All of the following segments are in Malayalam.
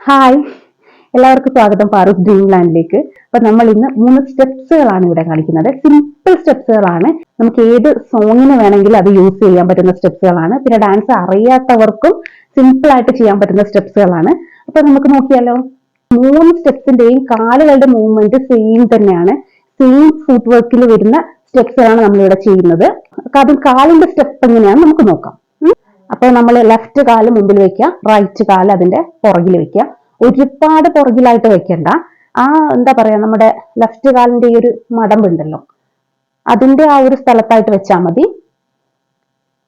ഹായ് എല്ലാവർക്കും സ്വാഗതം ഫാറൂഖ് ഡ്രീം ലാൻഡിലേക്ക് അപ്പൊ നമ്മൾ ഇന്ന് മൂന്ന് സ്റ്റെപ്സുകളാണ് ഇവിടെ കാണിക്കുന്നത്. സിമ്പിൾ സ്റ്റെപ്സുകളാണ്. നമുക്ക് ഏത് സോങ്ങിന് വേണമെങ്കിലും അത് യൂസ് ചെയ്യാൻ പറ്റുന്ന സ്റ്റെപ്സുകളാണ്. പിന്നെ ഡാൻസ് അറിയാത്തവർക്കും സിമ്പിൾ ആയിട്ട് ചെയ്യാൻ പറ്റുന്ന സ്റ്റെപ്സുകളാണ്. അപ്പൊ നമുക്ക് നോക്കിയാലോ. മൂന്ന് സ്റ്റെപ്സിന്റെയും കാലുകളുടെ മൂവ്മെന്റ് സെയിം തന്നെയാണ്. സെയിം ഫുട് വർക്കിൽ വരുന്ന സ്റ്റെപ്സുകളാണ് നമ്മളിവിടെ ചെയ്യുന്നത്. അതും കാലിന്റെ സ്റ്റെപ്പ് എങ്ങനെയാണെന്ന് നമുക്ക് നോക്കാം. ഉം. അപ്പൊ നമ്മൾ ലെഫ്റ്റ് കാൽ മുമ്പിൽ വെക്കുക റൈറ്റ് കാൽ അതിന്റെ പുറകിൽ വെക്കുക. ഒരുപാട് പുറകിലായിട്ട് വെക്കണ്ട. ആ എന്താ പറയാ നമ്മുടെ ലെഫ്റ്റ് കാലിന്റെ ഈ ഒരു മടമ്പുണ്ടല്ലോ അതിന്റെ ആ ഒരു സ്ഥലത്തായിട്ട് വെച്ചാൽ മതി.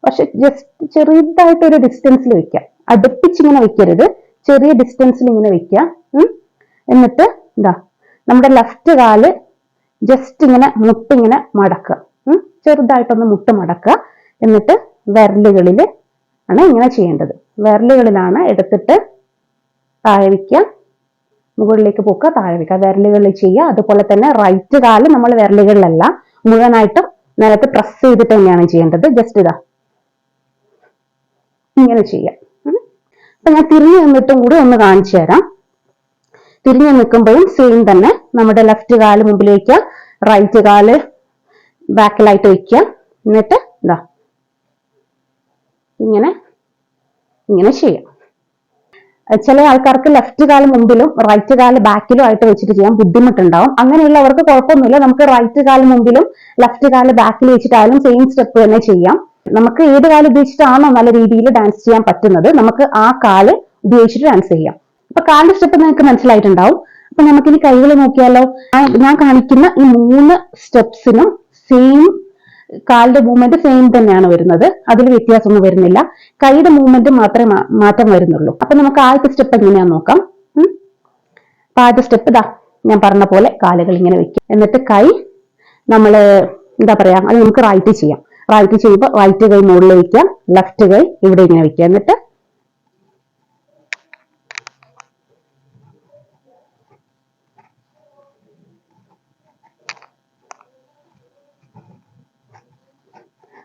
പക്ഷെ ജസ്റ്റ് ചെറുതായിട്ട് ഒരു ഡിസ്റ്റൻസിൽ വെക്കാം അടുപ്പിച്ചിങ്ങനെ വെക്കരുത്. ചെറിയ ഡിസ്റ്റൻസിൽ ഇങ്ങനെ വെക്കുക എന്നിട്ട് എന്താ നമ്മുടെ ലെഫ്റ്റ് കാൽ ജസ്റ്റ് ഇങ്ങനെ മുട്ടിങ്ങനെ മടക്കുക. ചെറുതായിട്ടൊന്ന് മുട്ട് മടക്കുക. എന്നിട്ട് വിരലുകളിൽ ആണ് ഇങ്ങനെ ചെയ്യേണ്ടത്. വിരലുകളിലാണ് എടുത്തിട്ട് താഴെ വയ്ക്കുക മുകളിലേക്ക് പോക്കുക താഴെ വയ്ക്കുക വിരലുകളിൽ ചെയ്യുക. അതുപോലെ തന്നെ റൈറ്റ് കാൽ നമ്മൾ വിരലുകളിലല്ല മുഴുവനായിട്ടും നിലത്ത് പ്രസ് ചെയ്തിട്ട് തന്നെയാണ് ചെയ്യേണ്ടത്. ജസ്റ്റ് ഇതാ. ഇങ്ങനെ ചെയ്യാം. അപ്പൊ ഞാൻ തിരിഞ്ഞു നിന്നിട്ടും കൂടി ഒന്ന് കാണിച്ചു തരാം. തിരിഞ്ഞു നിൽക്കുമ്പോഴും സെയിം തന്നെ. നമ്മുടെ ലെഫ്റ്റ് കാൽ മുമ്പിലേക്ക് റൈറ്റ് കാൽ ബാക്കിലായിട്ട് വയ്ക്കുക എന്നിട്ട് ഇങ്ങനെ ഇങ്ങനെ ചെയ്യാം. ചില ആൾക്കാർക്ക് ലെഫ്റ്റ് കാൽ മുമ്പിലും റൈറ്റ് കാൽ ബാക്കിലും ആയിട്ട് വെച്ചിട്ട് ചെയ്യാൻ ബുദ്ധിമുട്ടുണ്ടാവും. അങ്ങനെയുള്ളവർക്ക് കുഴപ്പമൊന്നുമില്ല. നമുക്ക് റൈറ്റ് കാൽ മുമ്പിലും ലെഫ്റ്റ് കാൽ ബാക്കിൽ വെച്ചിട്ടായാലും സെയിം സ്റ്റെപ്പ് തന്നെ ചെയ്യാം. നമുക്ക് ഏത് കാൽ ഉപയോഗിച്ചിട്ടാണോ നല്ല രീതിയിൽ ഡാൻസ് ചെയ്യാൻ പറ്റുന്നത് നമുക്ക് ആ കാൽ ഉപയോഗിച്ചിട്ട് ഡാൻസ് ചെയ്യാം. അപ്പൊ കാലിന്റെ സ്റ്റെപ്പ് നിങ്ങൾക്ക് മനസ്സിലായിട്ടുണ്ടാവും. അപ്പൊ നമുക്കിനി കൈകൾ നോക്കിയാലോ? ഞാൻ കാണിക്കുന്ന ഈ മൂന്ന് സ്റ്റെപ്സിനും സെയിം കാലിന്റെ മൂവ്മെന്റ് സെയിം തന്നെയാണ് വരുന്നത്. അതിൽ വ്യത്യാസമൊന്നും വരുന്നില്ല. കൈയുടെ മൂവ്മെന്റ് മാത്രമേ മാറ്റം വരുന്നുള്ളൂ. അപ്പൊ നമുക്ക് ആദ്യത്തെ സ്റ്റെപ്പ് എങ്ങനെയാന്ന് നോക്കാം. അപ്പൊ ആദ്യത്തെ സ്റ്റെപ്പ് ഇതാ. ഞാൻ പറഞ്ഞ പോലെ കാലുകൾ ഇങ്ങനെ വെക്കും. എന്നിട്ട് കൈ നമ്മൾ എന്താ പറയാ അത് നമുക്ക് റൈറ്റ് ചെയ്യാം. റൈറ്റ് ചെയ്യുമ്പോൾ റൈറ്റ് കൈ മുകളിൽ വെക്കാം. ലെഫ്റ്റ് കൈ ഇവിടെ ഇങ്ങനെ വെക്കാം. എന്നിട്ട്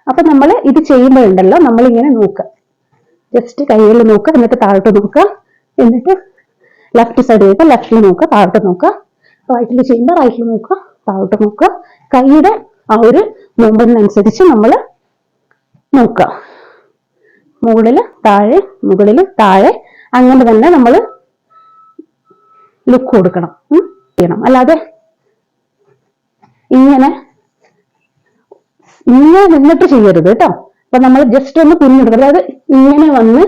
അപ്പൊ നമ്മൾ ഇത് ചെയ്യുമ്പോഴുണ്ടല്ലോ നമ്മൾ ഇങ്ങനെ നോക്കുക. ജസ്റ്റ് കയ്യിൽ നോക്കുക എന്നിട്ട് താഴോട്ട് നോക്കുക. എന്നിട്ട് ലെഫ്റ്റ് സൈഡ് ചെയ്യുമ്പോൾ ലെഫ്റ്റിൽ നോക്കുക താഴോട്ട് നോക്കുക. റൈറ്റിൽ ചെയ്യുമ്പോൾ റൈറ്റിൽ നോക്കുക താഴോട്ട് നോക്കുക. കൈയുടെ ആ ഒരു മൂവ്മെന്റിനനുസരിച്ച് നമ്മൾ നോക്കുക. മുകളിൽ താഴെ മുകളിൽ താഴെ അങ്ങനെ തന്നെ നമ്മൾ ലുക്ക് കൊടുക്കണം. ചെയ്യണം. അല്ലാതെ ഇങ്ങനെ ഇങ്ങനെ നിന്നിട്ട് ചെയ്യരുത് കേട്ടോ അപ്പൊ നമ്മൾ ജസ്റ്റ് ഒന്ന് കുനിഞ്ഞെടുക്കുക. അതായത് ഇങ്ങനെ വന്ന്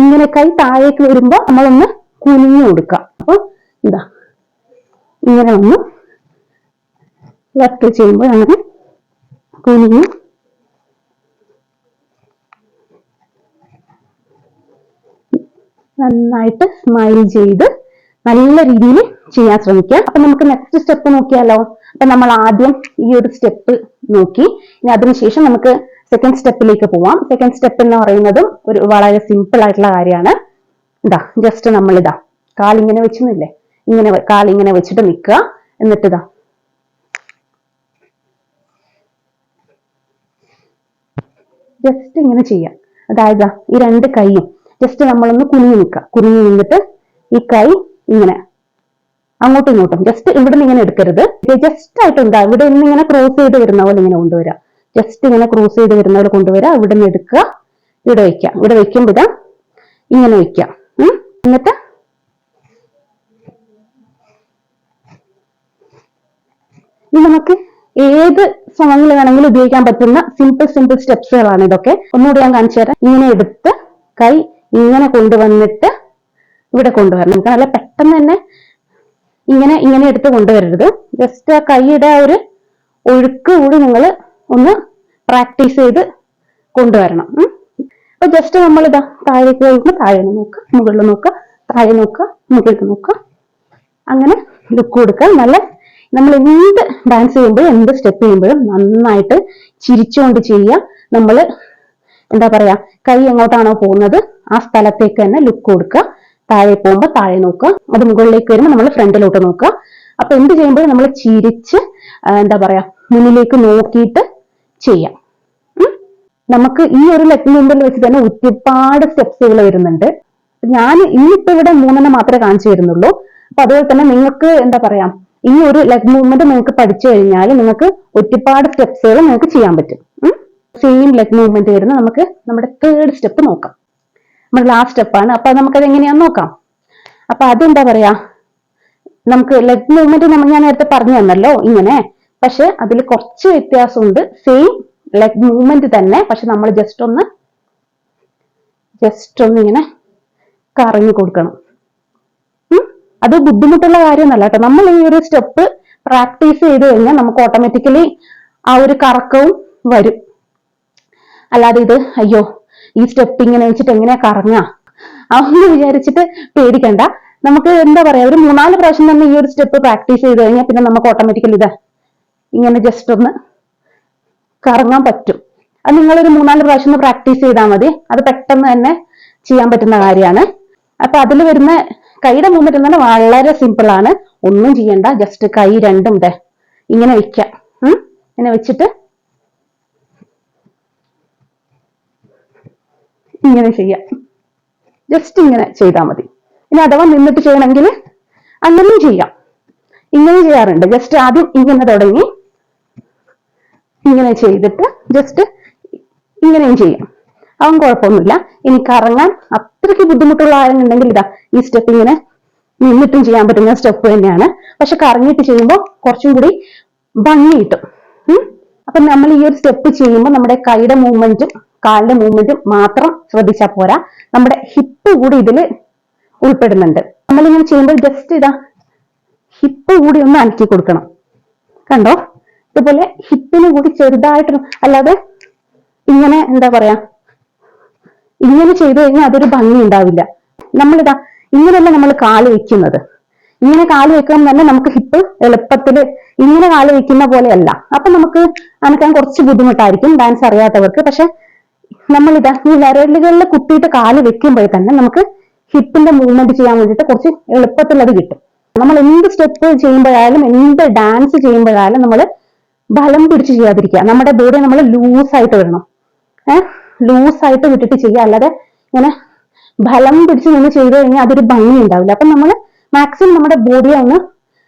ഇങ്ങനെ കൈ താഴേക്ക് വരുമ്പോ നമ്മളൊന്ന് കുനിഞ്ഞു കൊടുക്കുക. അപ്പൊ ഇതാ ഇങ്ങനെ ഒന്ന് ലെഫ്റ്റ് ചെയ്യുമ്പോൾ അങ്ങനെ കുനിഞ്ഞു നന്നായിട്ട് സ്മൈൽ ചെയ്ത് നല്ല രീതിയിൽ ചെയ്യാൻ ശ്രമിക്കുക. അപ്പൊ നമുക്ക് നെക്സ്റ്റ് സ്റ്റെപ്പ് നോക്കിയാലോ? അപ്പൊ നമ്മൾ ആദ്യം ഈ ഒരു സ്റ്റെപ്പ് നോക്കി. ഇനി അതിനുശേഷം നമുക്ക് സെക്കൻഡ് സ്റ്റെപ്പിലേക്ക് പോവാം. സെക്കൻഡ് സ്റ്റെപ്പ് എന്ന് പറയുന്നതും ഒരു വളരെ സിമ്പിൾ ആയിട്ടുള്ള കാര്യമാണ്. ഇതാ ജസ്റ്റ് നമ്മൾ ഇതാ കാൽ ഇങ്ങനെ വെച്ചെന്നില്ലേ ഇങ്ങനെ കാൽ ഇങ്ങനെ വെച്ചിട്ട് നിൽക്കുക. എന്നിട്ട് ഇതാ. ജസ്റ്റ് ഇങ്ങനെ ചെയ്യാം അതായത് ഈ രണ്ട് കൈയും ജസ്റ്റ് നമ്മളൊന്ന് കുനിഞ്ഞു നിൽക്കുക. കുനിഞ്ഞു നിന്നിട്ട് ഈ കൈ ഇങ്ങനെ അങ്ങോട്ടും ഇങ്ങോട്ടും. ജസ്റ്റ് ഇവിടെ നിന്ന് ഇങ്ങനെ എടുക്കരുത്. ജസ്റ്റ് ആയിട്ട് എന്താ ഇവിടെ നിന്ന് ഇങ്ങനെ ക്രോസ് ചെയ്ത് വരുന്ന പോലെ ഇങ്ങനെ കൊണ്ടുവരാം. ജസ്റ്റ് ഇങ്ങനെ ക്രോസ് ചെയ്ത് വരുന്ന പോലെ കൊണ്ടുവരാം. ഇവിടെ നിന്ന് എടുക്കുക ഇവിടെ വെക്കാം ഇവിടെ വെക്കുമ്പോൾ ഇങ്ങനെ വെക്കാം എന്നിട്ട് ഇനി നമുക്ക് ഏത് സോങ്ങിൽ വേണമെങ്കിലും ഉപയോഗിക്കാൻ പറ്റുന്ന സിമ്പിൾ സിമ്പിൾ സ്റ്റെപ്സുകളാണ് ഇതൊക്കെ. ഒന്നുകൂടി ഞാൻ കാണിച്ചു തരാം. ഇങ്ങനെ എടുത്ത് കൈ ഇങ്ങനെ കൊണ്ടുവന്നിട്ട് ഇവിടെ കൊണ്ടുവരണം. നമുക്ക് നല്ല പെട്ടെന്ന് തന്നെ ഇങ്ങനെ ഇങ്ങനെ എടുത്ത് കൊണ്ടുവരരുത്. ജസ്റ്റ് ആ കൈയുടെ ആ ഒരു ഒഴുക്ക് കൂടി നിങ്ങൾ ഒന്ന് പ്രാക്ടീസ് ചെയ്ത് കൊണ്ടുവരണം. അപ്പൊ ജസ്റ്റ് നമ്മൾ ഇതാ താഴേക്ക് കഴിയുമ്പോൾ താഴെ നോക്കുക മുകളിൽ നോക്ക താഴെ നോക്ക മുകളിൽ നോക്ക. അങ്ങനെ ലുക്ക് കൊടുക്കുക നല്ല നമ്മൾ എന്ത് ഡാൻസ് ചെയ്യുമ്പോഴും എന്ത് സ്റ്റെപ്പ് ചെയ്യുമ്പോഴും നന്നായിട്ട് ചിരിച്ചുകൊണ്ട് ചെയ്യുക. നമ്മൾ എന്താ പറയാ കൈ എങ്ങോട്ടാണോ പോകുന്നത് ആ സ്ഥലത്തേക്ക് തന്നെ ലുക്ക് കൊടുക്കുക. താഴെ പോകുമ്പോൾ താഴെ നോക്കുക. അത് മുകളിലേക്ക് വരുമ്പോൾ നമ്മൾ ഫ്രണ്ടിലോട്ട് നോക്കുക. അപ്പൊ എന്ത് ചെയ്യുമ്പോൾ നമ്മൾ ചിരിച്ച് എന്താ പറയാ മുന്നിലേക്ക് നോക്കിയിട്ട് ചെയ്യാം. നമുക്ക് ഈ ഒരു ലെഗ് മുമ്പിൽ വെച്ച് തന്നെ ഒരുപാട് സ്റ്റെപ്സുകൾ വരുന്നുണ്ട്. ഞാൻ ഇന്നിപ്പോ ഇവിടെ മൂന്നെണ്ണം മാത്രമേ കാണിച്ചു തരുന്നുള്ളൂ. അപ്പൊ അതുപോലെ തന്നെ നിങ്ങൾക്ക് എന്താ പറയാ ഈ ഒരു ലെഗ് മൂവ്മെന്റ് നിങ്ങൾക്ക് പഠിച്ചു കഴിഞ്ഞാൽ നിങ്ങൾക്ക് ഒരുപാട് സ്റ്റെപ്സുകൾ നിങ്ങൾക്ക് ചെയ്യാൻ പറ്റും. സെയിം ലെഗ് മൂവ്മെന്റ് വരുന്ന നമുക്ക് നമ്മുടെ തേർഡ് സ്റ്റെപ്പ് നോക്കാം. നമ്മുടെ ലാസ്റ്റ് സ്റ്റെപ്പാണ് അപ്പൊ നമുക്കത് എങ്ങനെയാന്ന് നോക്കാം. അപ്പൊ അതെന്താ പറയാ? നമുക്ക് ലെഗ് മൂവ്മെന്റ് നമ്മൾ ഞാൻ നേരത്തെ പറഞ്ഞു തന്നല്ലോ ഇങ്ങനെ. പക്ഷെ അതിൽ കുറച്ച് വ്യത്യാസമുണ്ട്. സെയിം ലെഗ് മൂവ്മെന്റ് തന്നെ. പക്ഷെ നമ്മൾ ജസ്റ്റ് ഒന്ന് ജസ്റ്റ് ഒന്ന് ഇങ്ങനെ കറങ്ങി കൊടുക്കണം? അത് ബുദ്ധിമുട്ടുള്ള കാര്യമൊന്നല്ല കേട്ടോ. നമ്മൾ ഈ ഒരു സ്റ്റെപ്പ് പ്രാക്ടീസ് ചെയ്ത് കഴിഞ്ഞാൽ നമുക്ക് ഓട്ടോമാറ്റിക്കലി ആ ഒരു കറക്കവും വരും. അല്ലാതെ ഇത് അയ്യോ ഈ സ്റ്റെപ്പ് ഇങ്ങനെ വെച്ചിട്ട് എങ്ങനെയാ കറങ്ങാ? അതൊന്നും വിചാരിച്ചിട്ട് പേടിക്കണ്ട. നമുക്ക് എന്താ പറയാ ഒരു മൂന്നാൽ പ്രാവശ്യം തന്നെ ഈ ഒരു സ്റ്റെപ്പ് പ്രാക്ടീസ് ചെയ്ത് കഴിഞ്ഞാൽ പിന്നെ നമുക്ക് ഓട്ടോമാറ്റിക്കലി ഇത് ഇങ്ങനെ ജസ്റ്റ് ഒന്ന് കറങ്ങാൻ പറ്റും. അത് ഒരു മൂന്നാൽ പ്രാവശ്യം ഒന്ന് പ്രാക്ടീസ് ചെയ്താൽ മതി. അത് പെട്ടെന്ന് തന്നെ ചെയ്യാൻ പറ്റുന്ന കാര്യമാണ്. അപ്പൊ അതിൽ വരുന്ന കൈയുടെ മൂവ്മെന്റ് തന്നെ വളരെ സിമ്പിൾ ആണ്. ഒന്നും ചെയ്യണ്ട ജസ്റ്റ് കൈ രണ്ടും ഇങ്ങനെ വെക്കാം? ഇങ്ങനെ വെച്ചിട്ട് ഇങ്ങനെ ചെയ്യാം. ജസ്റ്റ് ഇങ്ങനെ ചെയ്താൽ മതി. ഇനി അഥവാ നിന്നിട്ട് ചെയ്യണമെങ്കിൽ അങ്ങനെയും ചെയ്യാം. ഇങ്ങനെ ചെയ്യാറുണ്ട്. ജസ്റ്റ് ആദ്യം ഇങ്ങനെ തുടങ്ങി ഇങ്ങനെ ചെയ്തിട്ട് ജസ്റ്റ് ഇങ്ങനെയും ചെയ്യാം. അവൻ കുഴപ്പമൊന്നുമില്ല. ഇനി കറങ്ങാൻ അത്രയ്ക്ക് ബുദ്ധിമുട്ടുള്ള ആരെന്നുണ്ടെങ്കിൽ ഇതാ ഈ സ്റ്റെപ്പ് ഇങ്ങനെ നിന്നിട്ടും ചെയ്യാൻ പറ്റുന്ന സ്റ്റെപ്പ് തന്നെയാണ്. പക്ഷെ കറങ്ങിയിട്ട് ചെയ്യുമ്പോൾ കുറച്ചും കൂടി ഭംഗി കിട്ടും. അപ്പൊ നമ്മൾ ഈ ഒരു സ്റ്റെപ്പ് ചെയ്യുമ്പോൾ നമ്മുടെ കൈയുടെ മൂവ്മെന്റും കാലിന്റെ മൂവ്മെന്റ് മാത്രം ശ്രദ്ധിച്ചാൽ പോരാ. നമ്മുടെ ഹിപ്പ് കൂടി ഇതിൽ ഉൾപ്പെടുന്നുണ്ട്. നമ്മളിങ്ങനെ ചെയ്യുമ്പോൾ ജസ്റ്റ് ഇതാ ഹിപ്പ് കൂടി ഒന്ന് അനക്കി കൊടുക്കണം. കണ്ടോ? ഇതുപോലെ ഹിപ്പിന് കൂടി ചെറുതായിട്ട് അല്ലാതെ ഇങ്ങനെ എന്താ പറയാ? ഇങ്ങനെ ചെയ്തു കഴിഞ്ഞാൽ അതൊരു ഭംഗി ഉണ്ടാവില്ല. നമ്മളിതാ ഇങ്ങനെയല്ല നമ്മൾ കാൽ വെക്കുന്നത്. ഇങ്ങനെ കാൽ വെക്കുമ്പോൾ തന്നെ നമുക്ക് ഹിപ്പ് എളുപ്പത്തിൽ ഇങ്ങനെ കാൽ വെക്കുന്ന പോലെയല്ല. അപ്പൊ നമുക്ക് അനക്കാൻ കുറച്ച് ബുദ്ധിമുട്ടായിരിക്കും. ഡാൻസ് അറിയാത്തവർക്ക്. പക്ഷെ നമ്മളിതാ ഈ വിരലുകളിൽ കുത്തിയിട്ട് കാൽ വെക്കുമ്പോൾ തന്നെ നമുക്ക് ഹിപ്പിന്റെ മൂവ്മെന്റ് ചെയ്യാൻ വേണ്ടിയിട്ട് കുറച്ച് എളുപ്പത്തിൽ അത് കിട്ടും. നമ്മൾ എന്ത് സ്റ്റെപ്പ് ചെയ്യുമ്പോഴായാലും എന്ത് ഡാൻസ് ചെയ്യുമ്പോഴായാലും നമ്മൾ ബലം പിടിച്ച് ചെയ്യാതിരിക്കുക. നമ്മുടെ ബോഡി നമ്മൾ ലൂസായിട്ട് വിടണം. ഏഹ് ലൂസായിട്ട് വിട്ടിട്ട് ചെയ്യുക. അല്ലാതെ ഇങ്ങനെ ബലം പിടിച്ച് നിന്ന് ചെയ്തു കഴിഞ്ഞാൽ അതൊരു ഭംഗി ഉണ്ടാവില്ല. അപ്പൊ നമ്മൾ മാക്സിമം നമ്മുടെ ബോഡിയെ ഒന്ന്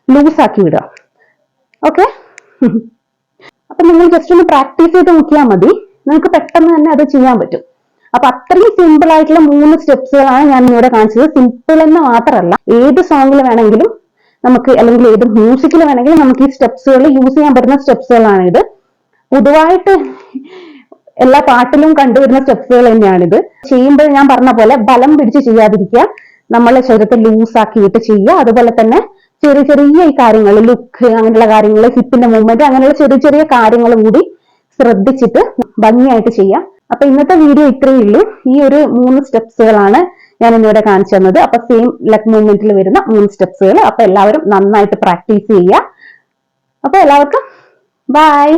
ലൂസാക്കി വിടുക. ഓക്കെ അപ്പൊ നിങ്ങൾ ജസ്റ്റ് ഒന്ന് പ്രാക്ടീസ് ചെയ്ത് നോക്കിയാൽ മതി. നിങ്ങൾക്ക് പെട്ടെന്ന് തന്നെ അത് ചെയ്യാൻ പറ്റും. അപ്പൊ അത്രയും സിമ്പിൾ ആയിട്ടുള്ള മൂന്ന് സ്റ്റെപ്സുകളാണ് ഞാൻ ഇവിടെ കാണിച്ചത്. സിമ്പിൾ എന്ന് മാത്രമല്ല ഏത് സോങ്ങിൽ വേണമെങ്കിലും നമുക്ക് അല്ലെങ്കിൽ ഏത് മ്യൂസിക്കിൽ വേണമെങ്കിലും നമുക്ക് ഈ സ്റ്റെപ്സുകൾ യൂസ് ചെയ്യാൻ പറ്റുന്ന സ്റ്റെപ്സുകളാണ് ഇത്. പൊതുവായിട്ട് എല്ലാ പാട്ടിലും കണ്ടുവരുന്ന സ്റ്റെപ്സുകൾ തന്നെയാണിത്. ചെയ്യുമ്പോൾ ഞാൻ പറഞ്ഞ പോലെ ബലം പിടിച്ച് ചെയ്യാതിരിക്കുക. നമ്മളെ ശരീരത്തെ ലൂസ് ആക്കിയിട്ട് ചെയ്യുക. അതുപോലെ തന്നെ ചെറിയ ചെറിയ ഈ കാര്യങ്ങൾ ലുക്ക് അങ്ങനെയുള്ള കാര്യങ്ങൾ ഹിപ്പിന്റെ മൂവ്മെന്റ് അങ്ങനെയുള്ള ചെറിയ ചെറിയ കാര്യങ്ങൾ കൂടി ശ്രദ്ധിച്ചിട്ട് ഭംഗിയായിട്ട് ചെയ്യാം. അപ്പൊ ഇന്നത്തെ വീഡിയോ ഇത്രയേ ഉള്ളൂ. ഈ ഒരു മൂന്ന് സ്റ്റെപ്സുകളാണ് ഞാൻ ഇന്നിവിടെ കാണിച്ചു തന്നത്. അപ്പൊ സെയിം ലെഗ് മൂവ്മെന്റിൽ വരുന്ന മൂന്ന് സ്റ്റെപ്സുകൾ അപ്പൊ എല്ലാവരും നന്നായിട്ട് പ്രാക്ടീസ് ചെയ്യുക. അപ്പൊ എല്ലാവർക്കും ബൈ